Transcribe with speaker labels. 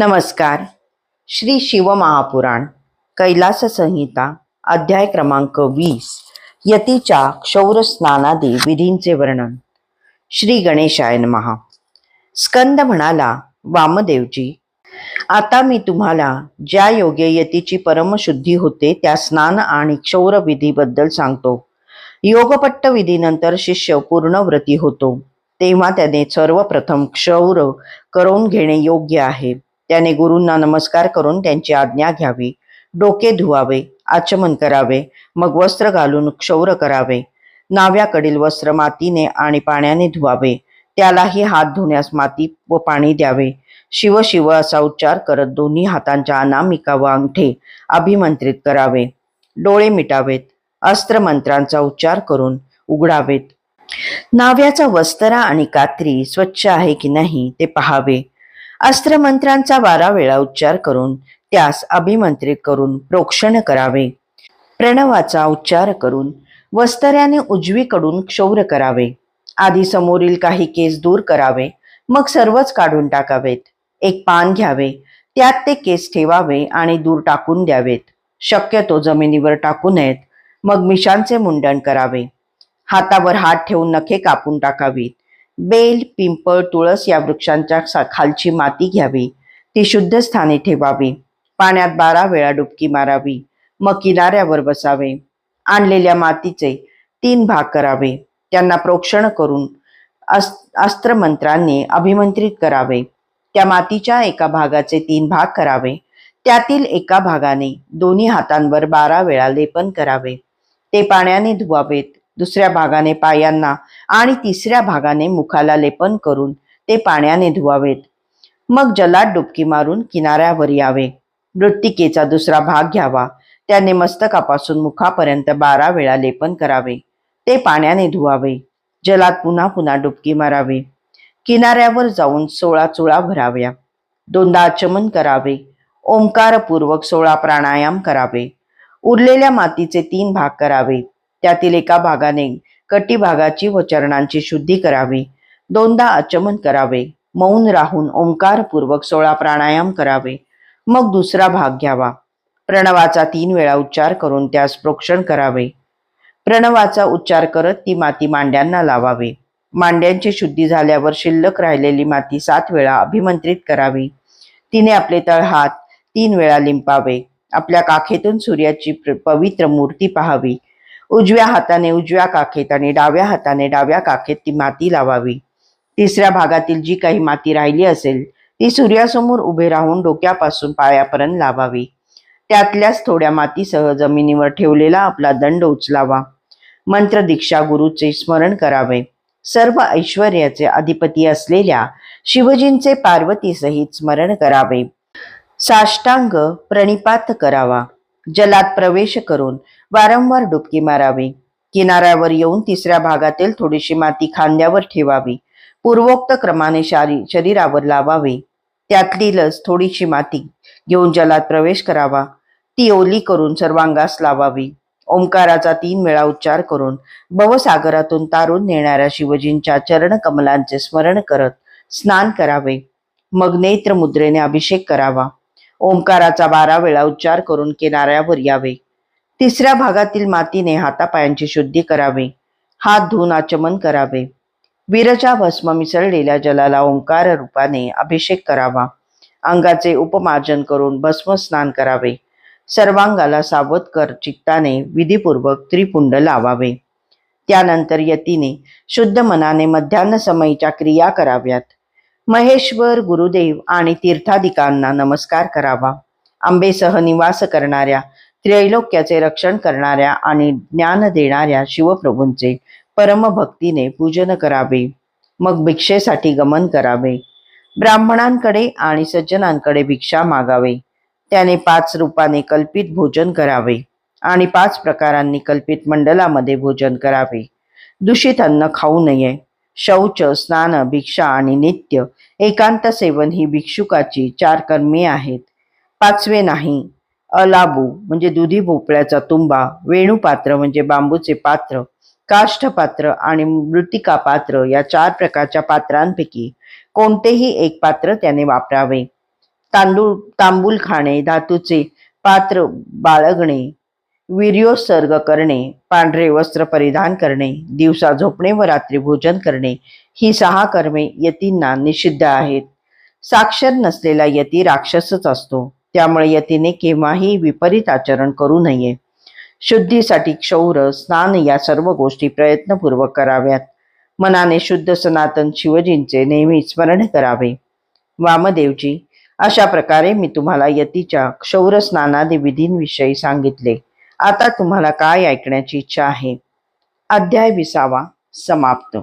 Speaker 1: नमस्कार. श्री शिवमहापुराण कैलास संहिता अध्याय क्रमांक वीस यतीच्या क्षौर स्नानादी विधींचे वर्णन. श्री गणेशायन महा स्कंद म्हणाला वामदेवजी आता मी तुम्हाला ज्या योगे यतीची परमशुद्धी होते त्या स्नान आणि क्षौर विधीबद्दल सांगतो. योगपट्ट विधीनंतर शिष्य पूर्णव्रती होतो. तेव्हा त्याने सर्वप्रथम क्षौर करून घेणे योग्य आहे. त्याने गुरूंना नमस्कार करून त्यांची आज्ञा घ्यावी. डोके धुवावे आचमन करावे मग वस्त्र घालून क्षौर करावे. नाव्याकडील वस्त्र मातीने आणि पाण्याने धुवावे. त्यालाही हात धुण्यास माती व पाणी द्यावे. शिव शिव असा उच्चार करत दोन्ही हातांच्या अनामिका व अंगठे अभिमंत्रित करावे. डोळे मिटावेत अस्त्र मंत्रांचा उच्चार करून उघडावेत. नाव्याचा वस्त्रा आणि कात्री स्वच्छ आहे की नाही ते पहावे. अस्त्रमंत्रांचा बारा वेळा उच्चार करून त्यास अभिमंत्रित करून प्रोक्षण करावे. प्रणवाचा उच्चार करून वस्त्र्याने उजवीकडून क्षौर करावे. आधी समोरील काही केस दूर करावे मग सर्वच काढून टाकावेत. एक पान घ्यावे त्यात ते केस ठेवावे आणि दूर टाकून द्यावेत. शक्यतो जमिनीवर टाकू नयेत मग मिशांचे मुंडन करावे. हातावर हात ठेवून नखे कापून टाकावीत. बेल पिंपळ तुळस या वृक्षांच्या सा- खालची माती घ्यावी. ती शुद्ध स्थानी ठेवावी. पाण्यात बारा वेळा डुबकी मारावी. मग किनाऱ्यावर बसावे. आणलेल्या मातीचे तीन भाग करावे. त्यांना प्रोक्षण करून अस्त्र अस्त्रमंत्रांनी अभिमंत्रित करावे. त्या मातीच्या एका भागाचे तीन भाग करावे. त्यातील एका भागाने दोन्ही हातांवर बारा वेळा लेपन करावे. ते पाण्याने धुवावेत. दुसऱ्या भागाने पायांना आणि तिसऱ्या भागाने मुखाला लेपन करून ते पाण्याने धुवावेत. मग जलात डुबकी मारून किनाऱ्यावर यावे. मृत्तिकेचा दुसरा भाग घ्यावा. त्याने मस्तकापासून मुखापर्यंत बारा वेळा लेपन करावे. ते पाण्याने धुवावे. जलात पुन्हा पुन्हा डुबकी मारावी. किनाऱ्यावर जाऊन सोळा चुळा भराव्या. दोनदा आचमन करावे. ओंकारपूर्वक सोळा प्राणायाम करावे. उरलेल्या मातीचे तीन भाग करावे त्यातील एका भागाने कटी भागाची व चरणांची शुद्धी करावी. दोनदा आचमन करावे. मौन राहून ओंकारपूर्वक सोळा प्राणायाम करावे. मग दुसरा भाग घ्यावा. प्रणवाचा तीन वेळा उच्चार करून त्यास प्रोक्षण करावे. प्रणवाचा उच्चार करत ती माती मांड्यांना लावावी. मांड्यांची शुद्धी झाल्यावर शिल्लक राहिलेली माती सात वेळा अभिमंत्रित करावी. तिने आपले तळहात तीन वेळा लिंपावे. आपल्या काखेतून सूर्याची पवित्र मूर्ती पाहावी. उजव्या हाताने उजव्या काखेत आणि डाव्या हाताने डाव्या काखेत ती माती लावावी. तिसऱ्या भागातील जी काही माती राहिली असेल ती सूर्यासमोर उभे राहून डोक्यापासून पायापर्यंत लावावी. त्यातल्याच थोड्या मातीसह जमिनीवर ठेवलेला आपला दंड उचलावा. मंत्र दीक्षा गुरुचे स्मरण करावे. सर्व ऐश्वर्याचे अधिपती असलेल्या शिवजींचे पार्वतीसहित स्मरण करावे. साष्टांग प्रणिपात करावा. जलात प्रवेश करून वारंवार डुबकी मारावी. किनाऱ्यावर येऊन तिसऱ्या भागातील थोडीशी माती खांद्यावर ठेवावी. पूर्वोक्त क्रमाने शारी शरीरावर लावावी. त्यातली लस थोडीशी माती घेऊन जलात प्रवेश करावा. ती ओली करून सर्वांगास लावावी. ओंकाराचा तीन वेळा उच्चार करून भवसागरातून तारून नेणाऱ्या शिवजींच्या चरण कमलांचे स्मरण करत स्नान करावे. मग नेत्र मुद्रेने अभिषेक करावा. ओंकाराचा बारा वेळा उच्चार करून किनाऱ्यावर यावे. तिसऱ्या भागातील मातीने हातापायांची शुद्धी करावी. हात धुवून आचमन करावे. विरजा भस्म मिसळलेल्या जलाला ओंकार रूपाने अभिषेक करावा. अंगाचे उपमार्जन करून भस्म स्नान करावे. सर्वांगाला सावध कर चित्ताने विधीपूर्वक त्रिपुंड लावावे. त्यानंतर यतीने शुद्ध मनाने मध्यान्ह समयीच्या क्रिया कराव्यात. महेश्वर गुरुदेव आणि तीर्थाधिकांना नमस्कार करावा. आंबेसह निवास करणाऱ्या त्रैलोक्याचे रक्षण करणाऱ्या आणि ज्ञान देणाऱ्या शिवप्रभूंचे परमभक्तीने पूजन करावे. मग भिक्षेसाठी गमन करावे. ब्राह्मणांकडे आणि सज्जनांकडे भिक्षा मागावे. त्याने पाच रूपाने कल्पित भोजन करावे आणि पाच प्रकारांनी कल्पित मंडलामध्ये भोजन करावे. दूषित अन्न खाऊ नये. शौच स्नान भिक्षा आणि नित्य एकांत सेवन ही भिक्षुकाची चार कर्मे आहेत. पाचवे नाही. अलाबू म्हणजे दुधी भोपळ्याचा तुंबा वेणूपात्र म्हणजे बांबूचे पात्र काष्ठपात्र आणि मृतिका पात्र या चार प्रकारच्या पात्रांपैकी कोणतेही एक पात्र त्याने वापरावे. तांदूळ तांबूल खाणे धातूचे पात्र बाळगणे वीर्योत्सर्ग करणे पांढरे वस्त्र परिधान करणे दिवसा झोपणे व रात्री भोजन करणे ही सहा कर्मे यतींना निषिद्ध आहेत. साक्षर नसलेला यती राक्षसच असतो. त्यामुळे यतीने केव्हाही विपरीत आचरण करू नये. शुद्धीसाठी क्षौर स्नान या सर्व गोष्टी प्रयत्नपूर्वक कराव्यात. मनाने शुद्ध सनातन शिवजींचे नेहमी स्मरण करावे. वामदेवजी अशा प्रकारे मी तुम्हाला यतीच्या क्षौर स्नानादी विधींविषयी सांगितले. आता तुम्हाला काय ऐकण्याची इच्छा आहे? अध्याय विसावा समाप्त.